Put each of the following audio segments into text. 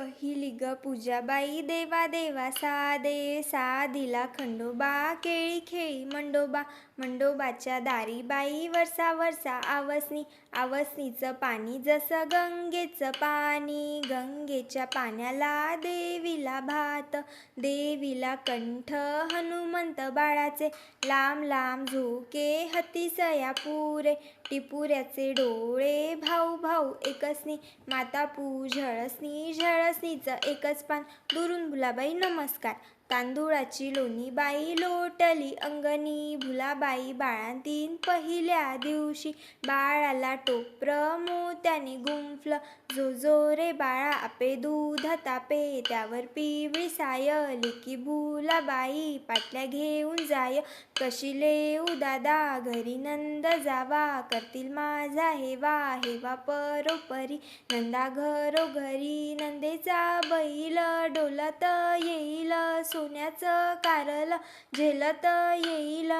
पहिली ग पूजाबाई देवा देवा सा दे सा दिला खंडोबा केळी खेळी मंडोबा मंडोबाच्या दारी बाई वरसा वरसा आवसनी आवसनीचं पाणी जसं गंगेचं पाणी गंग गंगेच्या पाण्याला देवीला भात देवीला कंठ हनुमंत बाळाचे लांब लांब झोके हतीसया पुरे टिपुऱ्याचे डोळे भाऊ भाऊ एकसनी माता पू झळसनी झळसनीचं एकच पान. दुरून भुलाबाई नमस्कार. तांदुळाची लोणी बाई लोटली अंगणी भुलाबाई बाळांतीन पहिल्या दिवशी. बाळाला टोपर मोत्याने गुंफलं जो जो रे बाळा तापे दूध तापे त्यावर पिवळी सायली की भुलाबाई पाटल्या घेऊन जाय. कशी लेऊ दादा घरी नंद जावा करतील माझा हेवा हेवा परोपरी. नंदा घरोघरी नंदेचा बैल डोलत येईल सोन्याचं कारल झेलत येईल.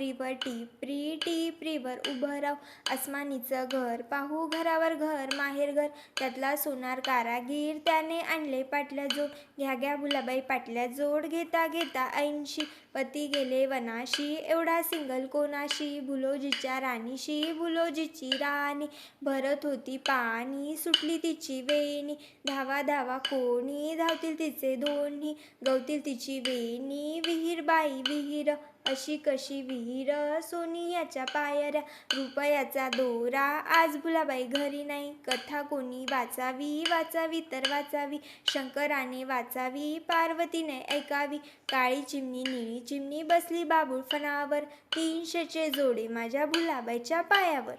आपरीवर टिपरी टिपरीवर उभं राहू. आसमानीचं घर पाहू घरावर घर माहेर घर. त्यातला सोनार कारागीर त्याने आणले पाटल्या जोड. घ्या घ्या भुलाबाई पाटल्या जोड घेता घेता ऐंशी. पती गेले वनाशी एवढा सिंगल कोणाशी? भुलोजीच्या राणीशी भुलोजीची राणी. भरत होती पाणी सुटली तिची वेणी. धावा धावा कोणी धावतील तिचे दोन्ही. गवतील तिची वेणी. विहीर बाई विहीर अशी कशी विहीर सोनियाच्या पायऱ्या रुपयाचा दोरा आज भुलाबाई घरी नाही. कथा कोणी वाचावी? वाचावी तर वाचावी. शंकराने वाचावी पार्वतीने ऐकावी. काळी चिमणी निळी चिमणी बसली बाबूळ फणावर. तीनशेचे जोडे माझ्या भुलाबाईच्या पायावर.